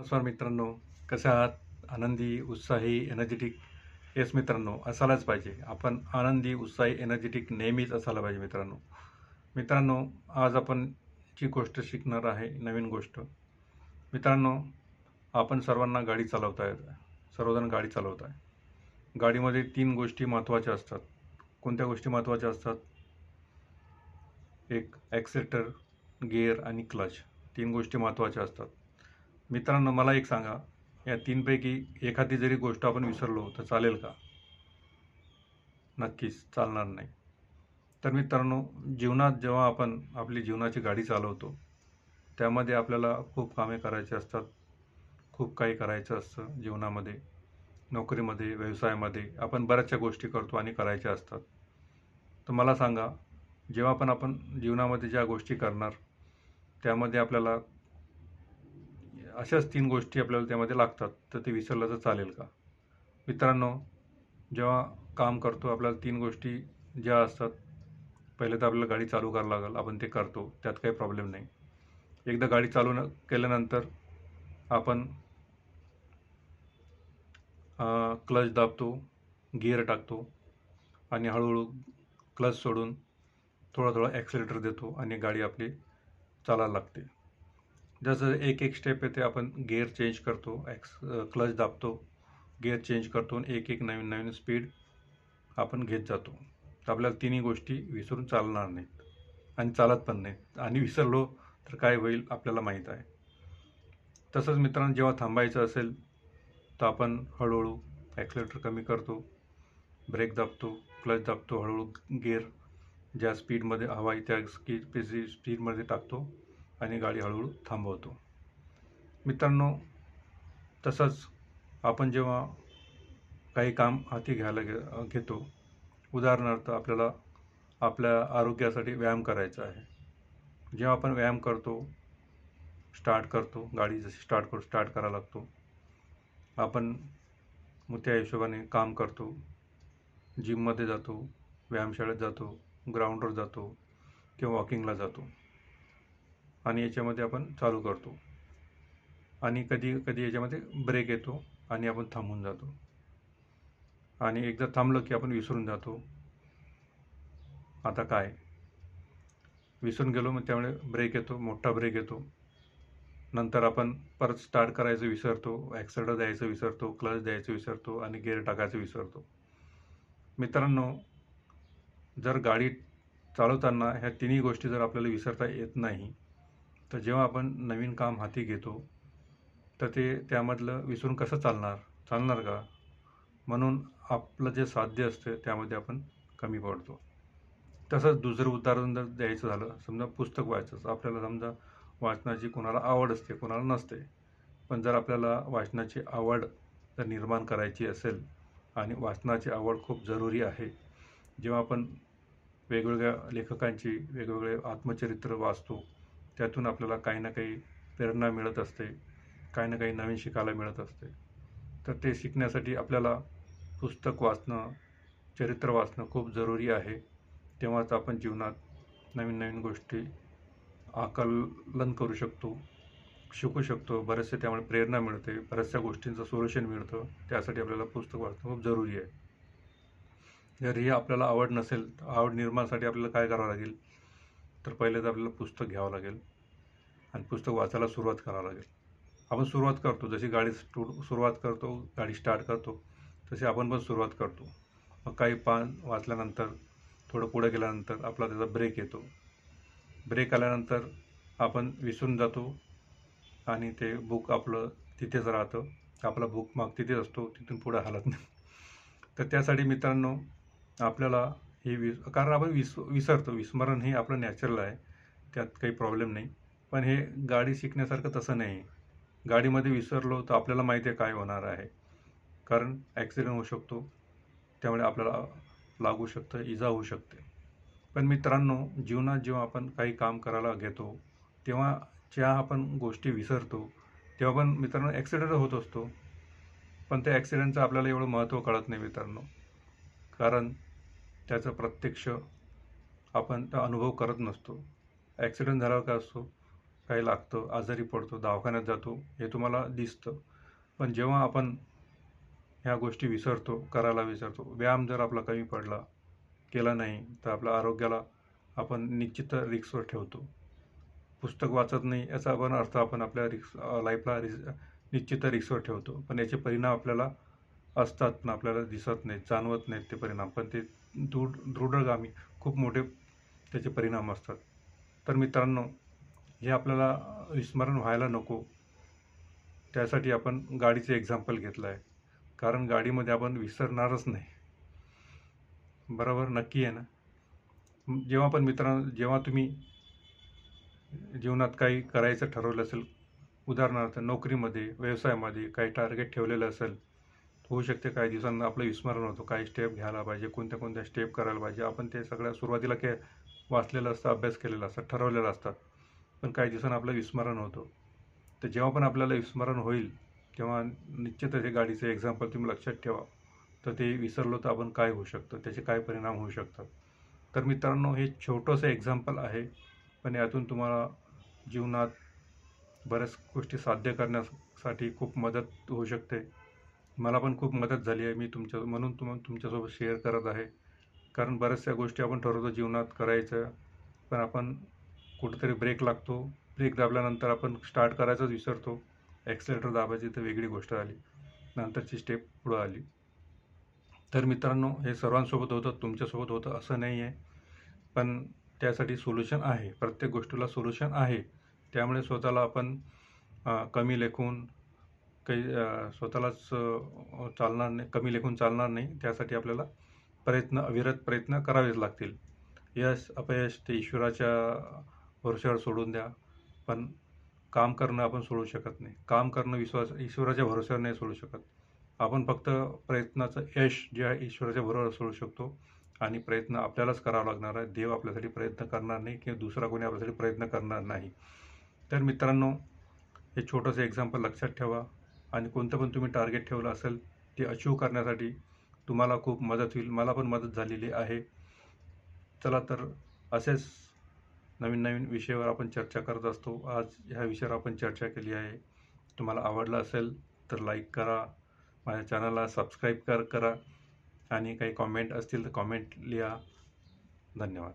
नमस्कार मित्रांनो कसे आहात? आनंदी उत्साही एनर्जेटिक येस मित्रांनो असायलाच पाहिजे. आपण आनंदी उत्साही एनर्जेटिक नेहमीच असायला पाहिजे मित्रांनो. मित्रांनो आज आपण जी गोष्ट शिकणार आहे नवीन गोष्ट. मित्रांनो आपण सर्वांना गाडी चालवता येत सर्वजण गाडी चालवत आहे. गाडीमध्ये तीन गोष्टी महत्त्वाच्या असतात. कोणत्या गोष्टी महत्त्वाच्या असतात? एक ॲक्सेटर गिअर आणि क्लच. तीन गोष्टी महत्त्वाच्या असतात. मित्रांनो मला एक सांगा. या तीनपैकी एखादी जरी गोष्ट आपण विसरलो तर चालेल का? नक्कीच चालणार नाही. तर मित्रांनो जीवनात जेव्हा आपण आपली जीवनाची गाडी चालवतो त्यामध्ये आपल्याला खूप कामे करायची असतात. खूप काही करायचं असतं जीवनामध्ये. नोकरीमध्ये व्यवसायामध्ये आपण बऱ्याचशा गोष्टी करतो आणि करायच्या असतात. तर मला सांगा जेव्हा पण आपण जीवनामध्ये ज्या गोष्टी करणार त्यामध्ये आपल्याला अशाच तीन गोष्टी आपल्याला त्यामध्ये लागतात. तर ते विसरलं तर चालेल का? मित्रांनो जेव्हा काम करतो आपल्याला तीन गोष्टी ज्या असतात पहिले तर आपल्याला गाडी चालू करावं लागेल. आपण ते करतो. त्यात काही प्रॉब्लेम नाही. एकदा गाडी चालू न केल्यानंतर आपण क्लच दाबतो गिअर टाकतो आणि हळूहळू क्लच सोडून थोडा थोडा ॲक्सिलेटर देतो आणि गाडी आपली चालायला लागते. जसं एक एक स्टेप येते आपण गेअर चेंज करतो ॲक्स क्लच दाबतो गेअर चेंज करतो आणि एक एक नवीन नवीन स्पीड आपण घेत जातो. तर आपल्याला तिन्ही गोष्टी विसरून चालणार नाहीत आणि चालत पण नाहीत. आणि विसरलो तर काय होईल आपल्याला माहीत आहे. तसंच मित्रांनो जेव्हा थांबायचं असेल तर आपण हळूहळू ॲक्सिलेटर कमी करतो ब्रेक दाबतो क्लच दाबतो हळूहळू गेअर ज्या स्पीडमध्ये हवा आहे त्या स्पीड स्पीडमध्ये टाकतो. आणि गाडी हळूहळू थांबवतो. मित्रांनो तसंच आपण जेव्हा काही काम हाती घ्यायला घे घेतो उदाहरणार्थ आपल्याला आपल्या आरोग्यासाठी व्यायाम करायचा आहे. जेव्हा आपण व्यायाम करतो स्टार्ट करतो गाडी जशी स्टार्ट करू स्टार्ट करायला लागतो आपण मग त्या हिशोबाने काम करतो जिममध्ये जातो व्यायामशाळेत जातो ग्राउंडवर जातो किंवा वॉकिंगला जातो. आणि याच्यामध्ये आपण चालू करतो. आणि कधी कधी याच्यामध्ये ब्रेक येतो आणि आपण थांबून जातो. आणि एकदा थांबलं की आपण विसरून जातो. आता काय? विसरून गेलो मग त्यामुळे ब्रेक येतो मोठा ब्रेक येतो. नंतर आपण परत स्टार्ट करायचं विसरतो ॲक्सिलेटर द्यायचं विसरतो क्लच द्यायचं विसरतो आणि गेअर टाकायचं विसरतो. मित्रांनो जर गाडी चालवताना ह्या तिन्ही गोष्टी जर आपल्याला विसरता येत नाही तर जेव्हा आपण नवीन काम हाती घेतो तर ते त्यामधलं विसरून कसं चालणार? चालणार का? म्हणून आपलं जे साध्य असतं त्यामध्ये आपण कमी पडतो. तसंच दुसरं उदाहरण जर द्यायचं झालं समजा पुस्तक वाचायचं. आपल्याला समजा वाचनाची कोणाला आवड असते कोणाला नसते. पण जर आपल्याला वाचनाची आवड जर निर्माण करायची असेल आणि वाचनाची आवड खूप जरुरी आहे जेव्हा आपण वेगवेगळ्या लेखकांची वेगवेगळे आत्मचरित्र वाचतो त्यातून आपल्याला काही ना काही प्रेरणा मिळत असते काही ना काही नवीन शिकायला मिळत असते. तर ते शिकण्यासाठी आपल्याला पुस्तक वाचणं चरित्र वाचणं खूप जरुरी आहे. तेव्हाच आपण जीवनात नवीन नवीन गोष्टी आकलन करू शकतो शिकू शकतो. बरेचसे त्यामुळे प्रेरणा मिळते बऱ्याचशा गोष्टींचं सोल्युशन मिळतं. त्यासाठी आपल्याला पुस्तक वाचणं खूप जरुरी आहे. जर ही आपल्याला आवड नसेल तर आवड निर्माणासाठी आपल्याला काय करावं लागेल? तर पहिले तर आपल्याला पुस्तक घ्यावं लागेल. आणि पुस्तक वाचायला सुरुवात करावं लागेल. आपण सुरुवात करतो. जशी गाडी स्टू सुरुवात करतो गाडी स्टार्ट करतो तशी आपण पण सुरुवात करतो. मग काही पान वाचल्यानंतर थोडं पुढे गेल्यानंतर आपला त्याचा ब्रेक येतो. ब्रेक आल्यानंतर आपण विसरून जातो आणि ते बुक आपलं तिथेच राहतं. आपला बुक माग तिथेच असतो तिथून पुढे हालत नाही. तर त्यासाठी मित्रांनो आपल्याला हे विस कारण आपण विस विसरतो. विस्मरण हे आपलं नॅचरल आहे. त्यात काही प्रॉब्लेम नाही. पण हे गाडी शिकण्यासारखं तसं नाही. गाडीमध्ये विसरलो तर आपल्याला माहिती आहे काय होणार आहे. कारण ॲक्सिडेंट होऊ शकतो. त्यामुळे आपल्याला लागू शकतं इजा होऊ शकते. पण मित्रांनो जीवनात जेव्हा आपण काही काम करायला घेतो तेव्हा ज्या आपण गोष्टी विसरतो तेव्हा पण मित्रांनो ॲक्सिडेंट होत असतो. पण त्या ॲक्सिडेंटचं आपल्याला एवढं महत्त्व कळत नाही मित्रांनो. कारण त्याचं प्रत्यक्ष आपण अनुभव करत नसतो. ॲक्सिडेंट झाल्यावर काय असतो? काही लागतं आजारी पडतो दवाखान्यात जातो हे तुम्हाला दिसतं. पण जेव्हा आपण ह्या गोष्टी विसरतो करायला विसरतो व्यायाम जर आपला कमी पडला केला नाही तर आपल्या आरोग्याला आपण निश्चित रिक्सवर ठेवतो. पुस्तक वाचत नाही याचा पण अर्थ आपण आपल्या रिक्स लाईफला रिस निश्चित रिक्सवर ठेवतो. पण याचे परिणाम आपल्याला असतात पण आपल्याला दिसत नाहीत जाणवत नाहीत ते परिणाम. पण ते दृढ दृढगामी खूप मोठे त्याचे परिणाम असतात. तर मित्रांनो हे आपल्याला विस्मरण व्हायला नको त्यासाठी आपण गाडीचं एक्झाम्पल घेतलं आहे कारण गाडीमध्ये आपण विसरणारच नाही. बरोबर? नक्की आहे ना? जेव्हा पण मित्रांनो जेव्हा तुम्ही जीवनात काही करायचं ठरवलं असेल उदाहरणार्थ नोकरीमध्ये व्यवसायामध्ये काही टार्गेट ठेवलेलं असेल होऊ शकते काही दिवसांना आपलं विस्मरण होतं. काही स्टेप घ्यायला पाहिजे कोणत्या कोणत्या स्टेप करायला पाहिजे. आपण ते सगळ्या सुरुवातीला के वाचलेलं असतं अभ्यास केलेला असतं ठरवलेलं असतात पण काही दिवसांना आपलं विस्मरण होतं. तर जेव्हा पण आपल्याला विस्मरण होईल तेव्हा निश्चितच हे गाडीचं एक्झाम्पल तुम्ही लक्षात ठेवा. तर ते विसरलो तर आपण काय होऊ शकतं? त्याचे काय परिणाम होऊ शकतात? तर मित्रांनो हे छोटंसं एक्झाम्पल आहे पण यातून तुम्हाला जीवनात बऱ्याच गोष्टी साध्य करण्यासाठी खूप मदत होऊ शकते. मला पण खूप मदत झाली आहे. मी तुमच्या म्हणून तुम तुमच्यासोबत शेअर करत आहे. कारण बऱ्याचशा गोष्टी आपण ठरवतो जीवनात करायचं पण आपण कुठेतरी ब्रेक लागतो. ब्रेक दाबल्यानंतर आपण स्टार्ट करायचंच विसरतो. ॲक्सिलेटर दाबायची तर वेगळी गोष्ट आली. नंतरची स्टेप पुढं आली. तर मित्रांनो हे सर्वांसोबत होतं तुमच्यासोबत होतं असं नाही आहे पण त्यासाठी सोल्युशन आहे. प्रत्येक गोष्टीला सोल्युशन आहे. त्यामुळे स्वतःला आपण कमी लेखून काही स्वतःलाच चालणार नाही कमी लेखून चालणार नाही. त्यासाठी आपल्याला प्रयत्न अविरत प्रयत्न करावेच लागतील. यश अपयश ते ईश्वराच्या भरोश्यावर सोडून द्या. पण काम करणं आपण सोडू शकत नाही. काम करणं विश्वास ईश्वराच्या भरोश्यावर नाही सोडू शकत. आपण फक्त प्रयत्नाचं यश जे आहे ईश्वराच्या भरोवर सोडू शकतो. आणि प्रयत्न आपल्यालाच करावा लागणार आहे. देव आपल्यासाठी प्रयत्न करणार नाही किंवा दुसरा कोणी आपल्यासाठी प्रयत्न करणार नाही. तर मित्रांनो हे छोटंसं एक्झाम्पल लक्षात ठेवा. आणि कोणतं पण तुम्ही टार्गेट ठेवलं असेल ते अचीव करण्यासाठी तुम्हाला खूप मदत होईल. मला पण मदत झालेली आहे. चला तर असेच नवीन नवीन विषयावर आपण चर्चा करत असतो. आज ह्या विषयावर आपण चर्चा केली आहे. तुम्हाला आवडलं असेल तर लाईक करा. माझ्या चॅनलला सबस्क्राईब कर करा. आणि काही कॉमेंट असतील तर कॉमेंट लिहा. धन्यवाद.